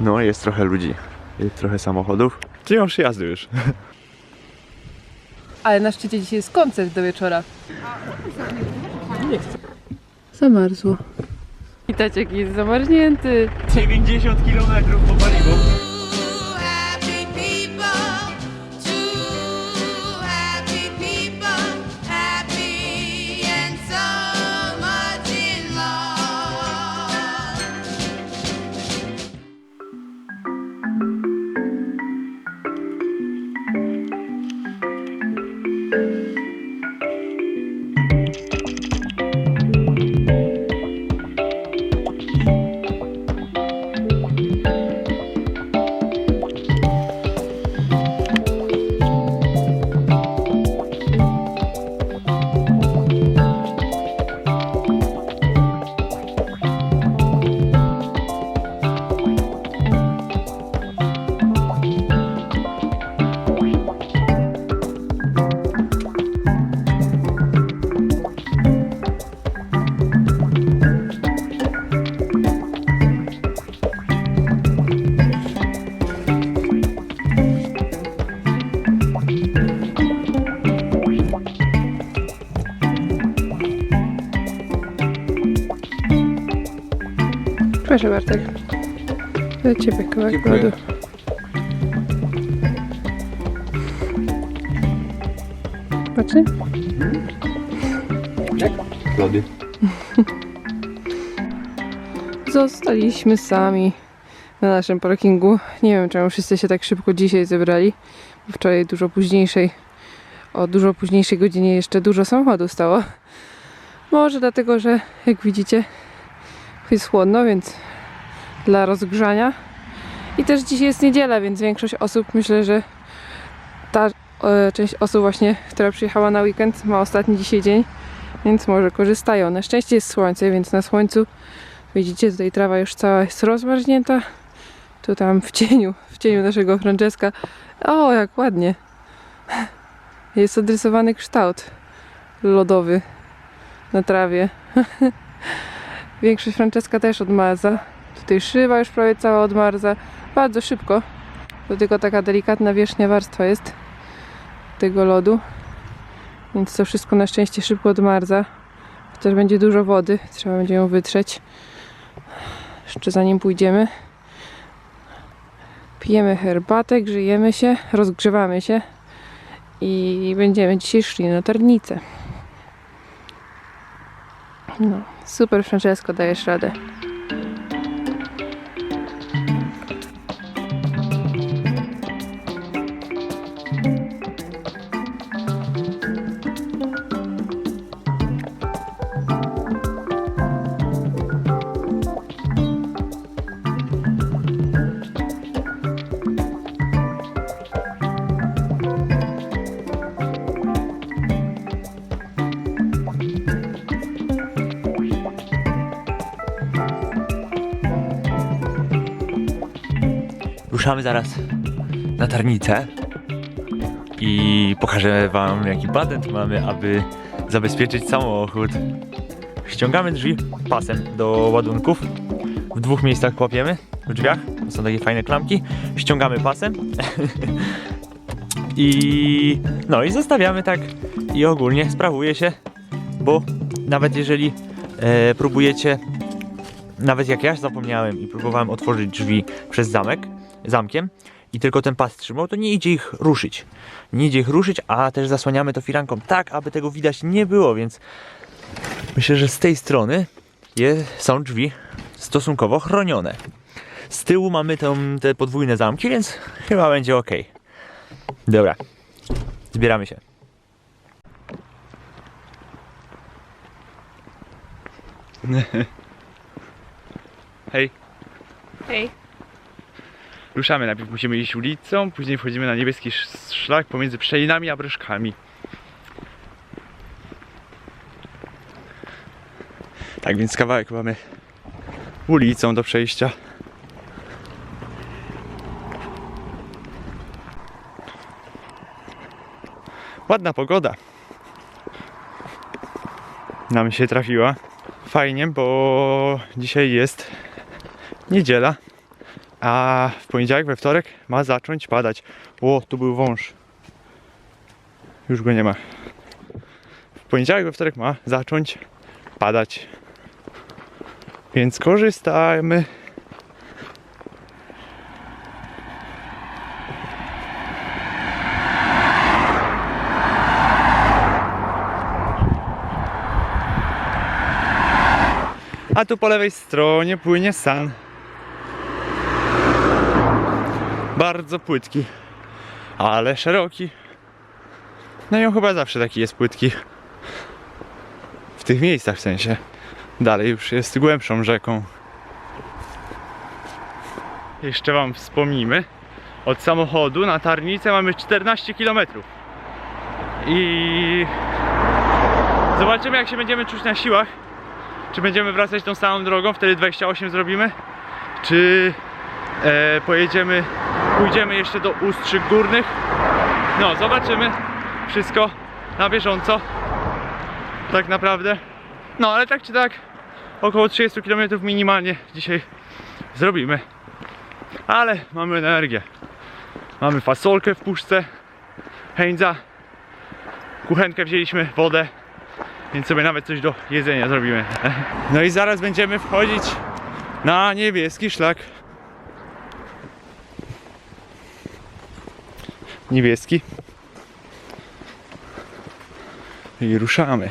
No, jest trochę ludzi. Jest trochę samochodów. Czyli mam przyjazdy już. Ale na szczycie dzisiaj jest koncert do wieczora. Zamarzło. Widać jaki jest zamarznięty. 90 km po you Proszę Bartek. Do ciebie kawałek Dziękuję. lodu. Patrzcie. Lody. Zostaliśmy sami na naszym parkingu. Nie wiem, czemu wszyscy się tak szybko dzisiaj zebrali. Bo Wczoraj dużo późniejszej, o dużo późniejszej godzinie jeszcze dużo samochodów stało. Może dlatego, że jak widzicie jest chłodno, więc dla rozgrzania. I też dzisiaj jest niedziela, więc większość osób myślę, że ta e, część osób właśnie, która przyjechała na weekend ma ostatni dzisiaj dzień, więc może korzystają. Na szczęście jest słońce, więc na słońcu Widzicie, tutaj trawa już cała jest rozmarznięta. Tu tam w cieniu, w cieniu naszego Franceska. O, jak ładnie. Jest odrysowany kształt lodowy na trawie. Większość Franceska też odmarza. Tutaj szyba już prawie cała odmarza. Bardzo szybko. To tylko taka delikatna wierzchnia warstwa jest tego lodu. Więc to wszystko na szczęście szybko odmarza. Chociaż będzie dużo wody, trzeba będzie ją wytrzeć. Jeszcze zanim pójdziemy, pijemy herbatę, grzejemy się, rozgrzewamy się i będziemy dzisiaj szli na tarnicę. No, super Francesco, dajesz radę. Ruszamy zaraz na tarnicę i pokażę wam jaki patent mamy, aby zabezpieczyć samochód. Ściągamy drzwi pasem do ładunków. W dwóch miejscach łapiemy, w drzwiach. To są takie fajne klamki. Ściągamy pasem. I no i zostawiamy tak i ogólnie sprawuje się, bo nawet jeżeli e, próbujecie, nawet jak ja zapomniałem i próbowałem otworzyć drzwi przez zamek, zamkiem i tylko ten pas trzymał, to nie idzie ich ruszyć. Nie idzie ich ruszyć, a też zasłaniamy to firanką tak, aby tego widać nie było, więc myślę, że z tej strony je, są drzwi stosunkowo chronione. Z tyłu mamy tam te podwójne zamki, więc chyba będzie ok. Dobra, zbieramy się. Hej, Hej. Ruszamy. Najpierw musimy iść ulicą, później wchodzimy na niebieski sz- szlak pomiędzy przelinami a bryszkami. Tak więc kawałek mamy ulicą do przejścia. Ładna pogoda. Nam się trafiła. Fajnie, bo dzisiaj jest niedziela. A w poniedziałek, we wtorek ma zacząć padać. O, tu był wąż. Już go nie ma. W poniedziałek, we wtorek ma zacząć padać. Więc korzystajmy. A tu po lewej stronie płynie san. Bardzo płytki, ale szeroki. No i on chyba zawsze taki jest płytki. W tych miejscach w sensie. Dalej już jest głębszą rzeką. Jeszcze wam wspomnimy. Od samochodu na Tarnicę mamy 14 km. I zobaczymy jak się będziemy czuć na siłach. Czy będziemy wracać tą samą drogą, wtedy 28 zrobimy. Czy e, pojedziemy, pójdziemy jeszcze do Ustrzyk Górnych. No, zobaczymy. Wszystko na bieżąco. Tak naprawdę. No, ale tak czy tak, około 30 km minimalnie dzisiaj zrobimy. Ale mamy energię. Mamy fasolkę w puszce, hędza, kuchenkę wzięliśmy, wodę, więc sobie nawet coś do jedzenia zrobimy. No i zaraz będziemy wchodzić na niebieski szlak. Niebieski. I ruszamy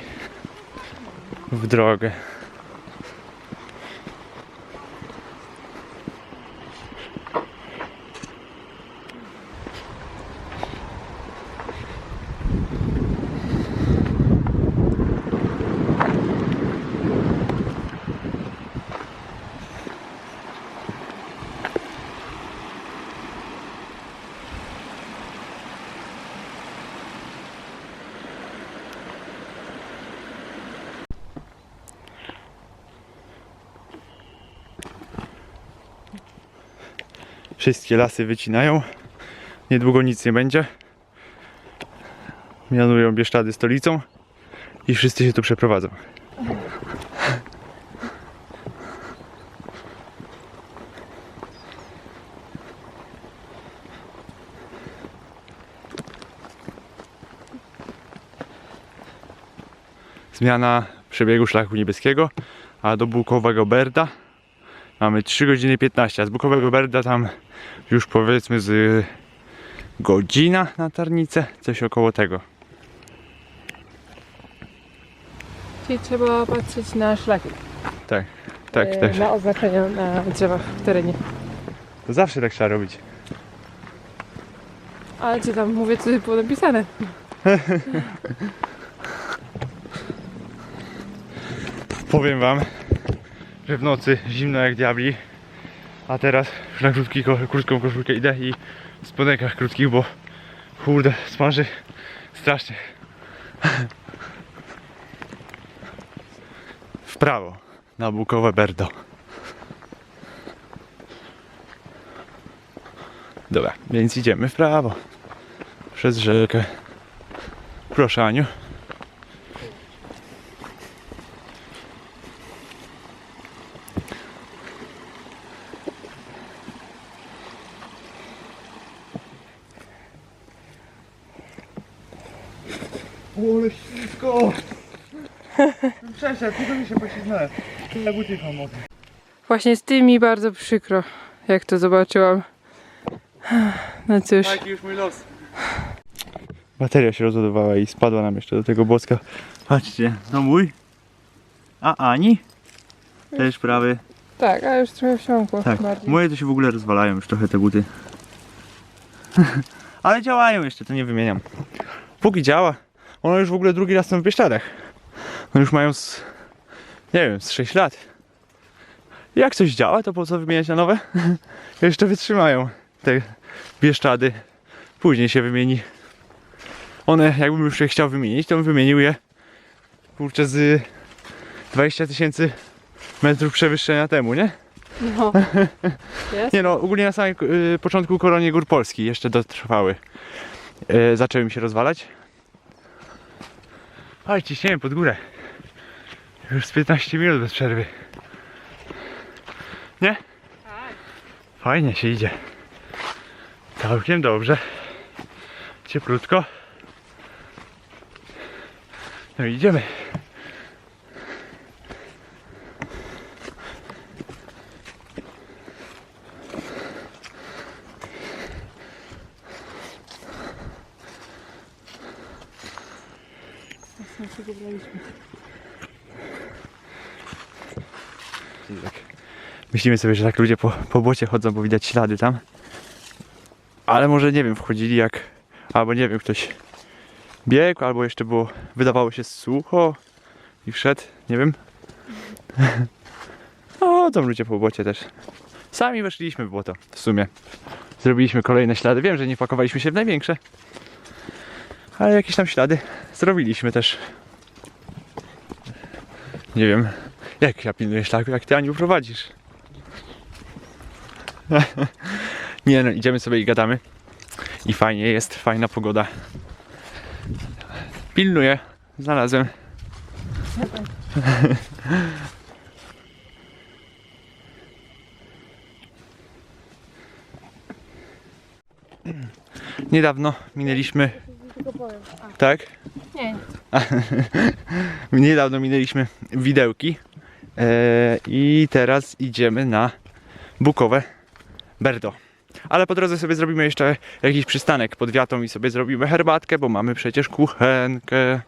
w drogę. Wszystkie lasy wycinają. Niedługo nic nie będzie. Mianują Bieszczady stolicą i wszyscy się tu przeprowadzą. Zmiana przebiegu szlaku niebieskiego, a do Bukowego Berda Mamy 3 godziny 15, a z Bukowego Berda tam już powiedzmy z godzina na tarnicę, coś około tego. Czyli trzeba patrzeć na szlaki. Tak, tak, e, tak. Na oznaczenia na drzewach w terenie. To zawsze tak trzeba robić. Ale czy tam mówię, co było napisane? Powiem wam, że w nocy zimno jak diabli, a teraz już na krótki, krótką koszulkę idę i w spodenkach krótkich, bo kurde, smaży strasznie. W prawo, na Bukowe Berdo. Dobra, więc idziemy w prawo. Przez rzekę. Proszę Aniu. Ole ślisko! Przeszedł, tylko mi się poślizgnąłem. Na buty pomogę. Właśnie z tym mi bardzo przykro, jak to zobaczyłam. No cóż. Taki już mój los. Bateria się rozładowała i spadła nam jeszcze do tego bocka. Patrzcie, to mój. A Ani? Też prawy. Tak, ale już trochę wsiąkło Tak, bardziej. moje to się w ogóle rozwalają już trochę te buty. Ale działają jeszcze, to nie wymieniam. Póki działa, one już w ogóle drugi raz są w Bieszczadach. One już mają z, nie wiem, z 6 lat. Jak coś działa, to po co wymieniać na nowe? jeszcze wytrzymają te Bieszczady. Później się wymieni. One, jakbym już je chciał wymienić, to bym wymienił je kurczę z 20 tysięcy metrów przewyższenia temu, nie? No. Jest? Nie no, ogólnie na samym y, początku koronie gór Polski jeszcze dotrwały. Y, zaczęły mi się rozwalać. Aj, ciśniemy pod górę. Już z 15 minut bez przerwy. Nie? Fajnie się idzie. Całkiem dobrze. Cieplutko. No idziemy. Tak. Myślimy sobie, że tak ludzie po, po błocie chodzą, bo widać ślady tam. Ale może nie wiem, wchodzili jak. Albo nie wiem, ktoś biegł, albo jeszcze było. Wydawało się sucho i wszedł, nie wiem. No, chodzą ludzie po błocie też. Sami weszliśmy w błoto, w sumie. Zrobiliśmy kolejne ślady. Wiem, że nie pakowaliśmy się w największe. Ale jakieś tam ślady zrobiliśmy też. Nie wiem, jak ja pilnuję szlaku, jak ty Aniu prowadzisz. Nie no, idziemy sobie i gadamy. I fajnie jest, fajna pogoda. Pilnuję, znalazłem. Niedawno minęliśmy. Tak? Nie. Niedawno minęliśmy widełki. E, I teraz idziemy na Bukowe Berdo. Ale po drodze sobie zrobimy jeszcze jakiś przystanek pod wiatą i sobie zrobimy herbatkę, bo mamy przecież kuchenkę.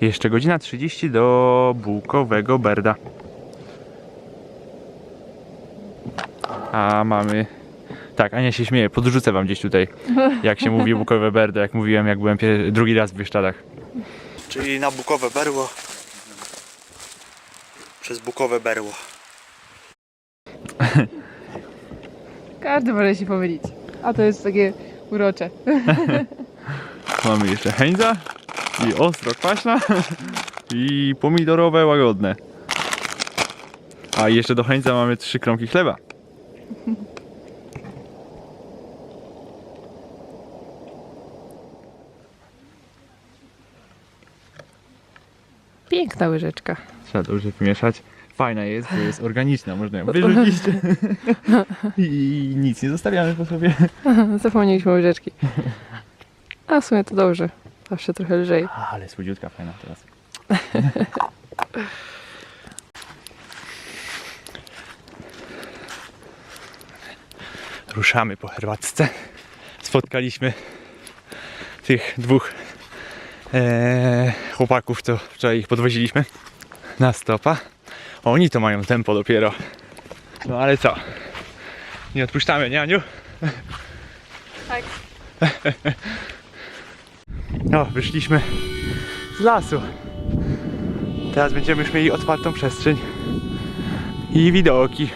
Jeszcze godzina 30 do Bukowego Berda. A mamy. Tak, Ania się śmieje, podrzucę wam gdzieś tutaj, jak się mówi Bukowe Berdo, jak mówiłem, jak byłem pier- drugi raz w Bieszczadach. Czyli na Bukowe Berło. Przez Bukowe Berło. Każdy może się pomylić. A to jest takie urocze. Mamy jeszcze hędza i ostro kwaśna i pomidorowe łagodne. A i jeszcze do hędza mamy trzy kromki chleba. Piękna łyżeczka. Trzeba dobrze pomieszać. Fajna jest, bo jest organiczna, można ją wyrzucić. I nic nie zostawiamy po sobie. Zapomnieliśmy łyżeczki. A w sumie to dobrze. Zawsze trochę lżej. Ale słodziutka fajna teraz. Ruszamy po herbatce. Spotkaliśmy tych dwóch e, chłopaków, co wczoraj ich podwoziliśmy na stopa. Oni to mają tempo dopiero. No ale co? Nie odpuszczamy, nie Aniu? Tak. No, wyszliśmy z lasu. Teraz będziemy już mieli otwartą przestrzeń i widoki.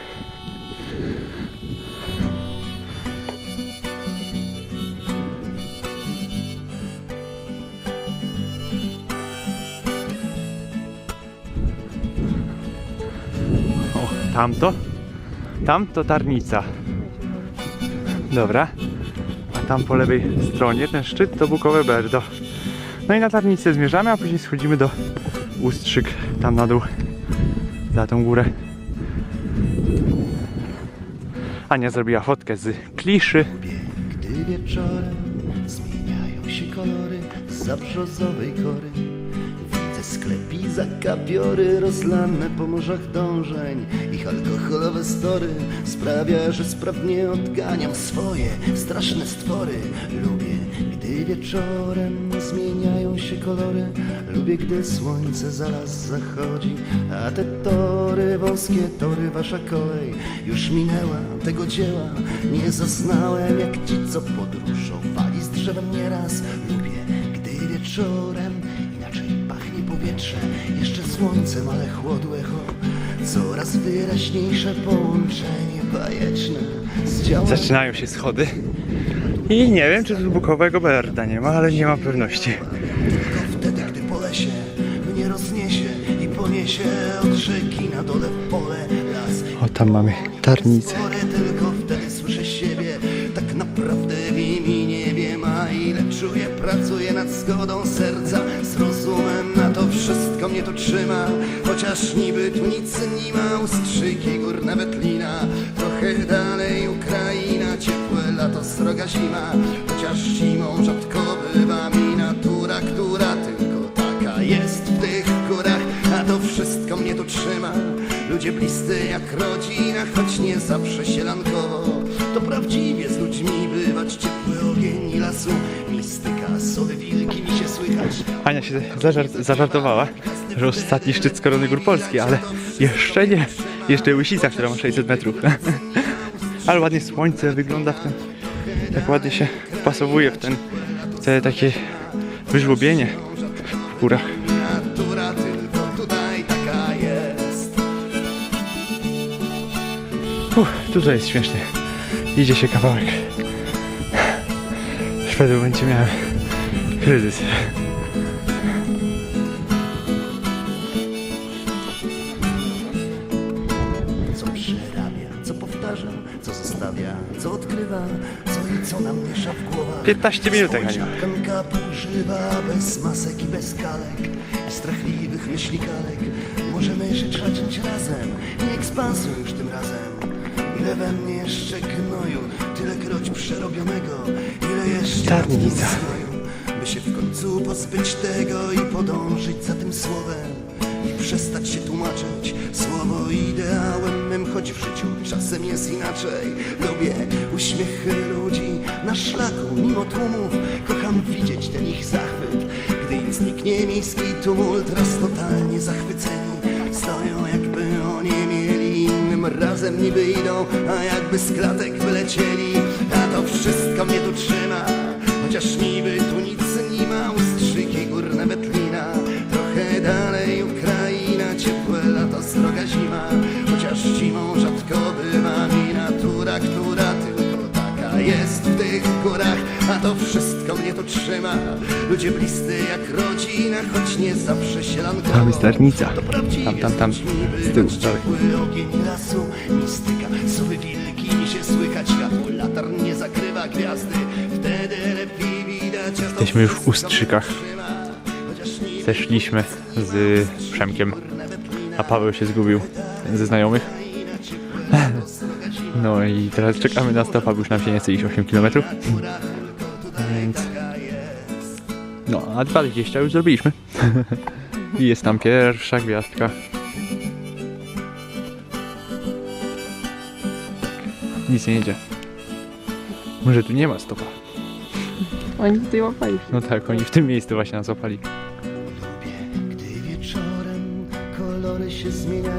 Tamto? Tamto tarnica. Dobra. A tam po lewej stronie ten szczyt to Bukowe Berdo. No i na tarnicę zmierzamy, a później schodzimy do Ustrzyk, tam na dół, za tą górę. Ania zrobiła fotkę z kliszy. Gdy wieczorem zmieniają się kolory zabrzozowej kory Widzę sklepi za kapiory rozlane po morzach dążeń. Ich alkoholowe story sprawia, że sprawnie odganiam swoje straszne stwory. Lubię, gdy wieczorem zmieniają się kolory. Lubię, gdy słońce zaraz zachodzi A te tory, wąskie tory, wasza kolej. Już minęła tego dzieła Nie zaznałem jak ci, co podróżowali z drzewem nieraz. Lubię, gdy wieczorem powietrze Jeszcze słońcem, ale chłodu echo Coraz wyraźniejsze połączenie bajeczne z Zaczynają się schody. I nie wiem, czy tu Bukowego Berda nie ma, ale nie ma pewności. Tylko wtedy, gdy po lesie mnie rozniesie i poniesie od rzeki na dole w pole las O, tam mamy tarnicę. Tylko wtedy słyszę siebie Tak naprawdę wiem i nie wiem A ile czuję, pracuję nad zgodą serca Z rozumem to mnie tu trzyma Chociaż niby tu nic nie ma Ustrzyki gór nawet lina. Trochę dalej Ukraina Ciepłe lato, sroga zima. Chociaż zimą rzadko bywa mi natura Która tylko taka jest w tych górach. A to wszystko mnie tu trzyma Ludzie bliscy jak rodzina Choć nie zawsze sielankowo. To prawdziwie z ludźmi bywać Ciepły ogień lasu Mistyka, sowy wilki mi się słychać Ania się zażart, zażartowała, że ostatni szczyt z Korony Gór Polski, ale jeszcze nie. Jeszcze Łysica, która ma 600 metrów. ale ładnie słońce wygląda w ten... Tak ładnie się wpasowuje w ten... te takie wyżłobienie w górach. Natura tylko tutaj taka jest Uff, tutaj jest śmiesznie. Idzie się kawałek. W pewnym momencie miałem kryzys. Co przerabia, co powtarza, co zostawia, co odkrywa Co i co nam miesza w głowach 15 minut, Aniu. Społeczna tkanka półżywa, bez masek i bez kalek strachliwych myśli kalek Możemy żyć, razem Nie ekspansją już tym razem Ile we mnie jeszcze gnoju Tyle kroć przerobionego Ile jeszcze Tarnica. By się w końcu pozbyć tego I podążyć za tym słowem I przestać się tłumaczyć. Słowo ideałem mym Choć w życiu czasem jest inaczej. Lubię uśmiechy ludzi Na szlaku mimo tłumów Kocham widzieć ten ich zachwyt Gdy zniknie miejski tumult. Raz totalnie zachwyceni Stoją Innym razem niby idą A jakby z klatek wylecieli. A to wszystko mnie tu trzyma Chociaż niby tu nic nie ma. Ustrzyki gór nawet lina Trochę dalej Ukraina. Ciepłe lato, sroga zima Chociaż zimą rzadko bywa. Mi natura Która tylko taka jest w tych górach A to wszystko mnie tu trzyma Ludzie bliscy jak rodzina Choć nie zawsze sielankowo Tam jest tarnica. Tam, tam, tam. z tyłu, dalej. Ogień lasu, mistyka Sowy wilki mi się słychać Światło latarń nie zakrywa gwiazdy Wtedy lepiej widać Jesteśmy już w Ustrzykach. Zeszliśmy z Przemkiem, a Paweł się zgubił ze znajomych. No i teraz czekamy na stopa, bo już nam się nie chce iść 8 km. No, a 20 już zrobiliśmy. I jest tam pierwsza gwiazdka. Nic nie jedzie. Może tu nie ma stopa. Oni tutaj łapali. No tak, oni w tym miejscu właśnie nas złapali. Gdy wieczorem kolory się zmieniają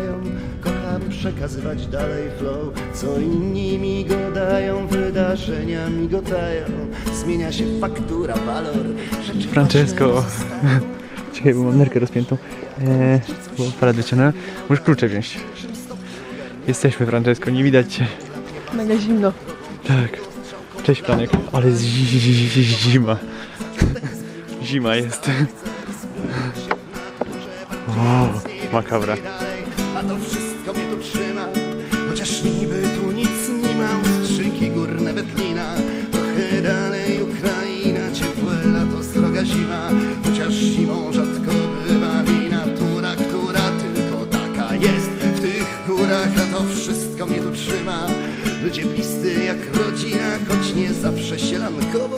przekazywać dalej flow Co inni migodają Wydarzenia migotają Zmienia się faktura, walor Francesco. Czekaj, bo mam nerkę rozpiętą. Eee, bo aparat wyciągnąłem. Możesz klucze wziąć. Jesteśmy, Francesco, nie widać cię. Mega zimno. Tak. Cześć, Franek. Ale jest zima. Zima jest. O, makabra. A to wszystko Chociaż zimą rzadko bywa mi natura Która tylko taka jest. W tych górach A to wszystko mnie tu trzyma Ludzie bliscy jak rodzina Choć nie zawsze sielankowo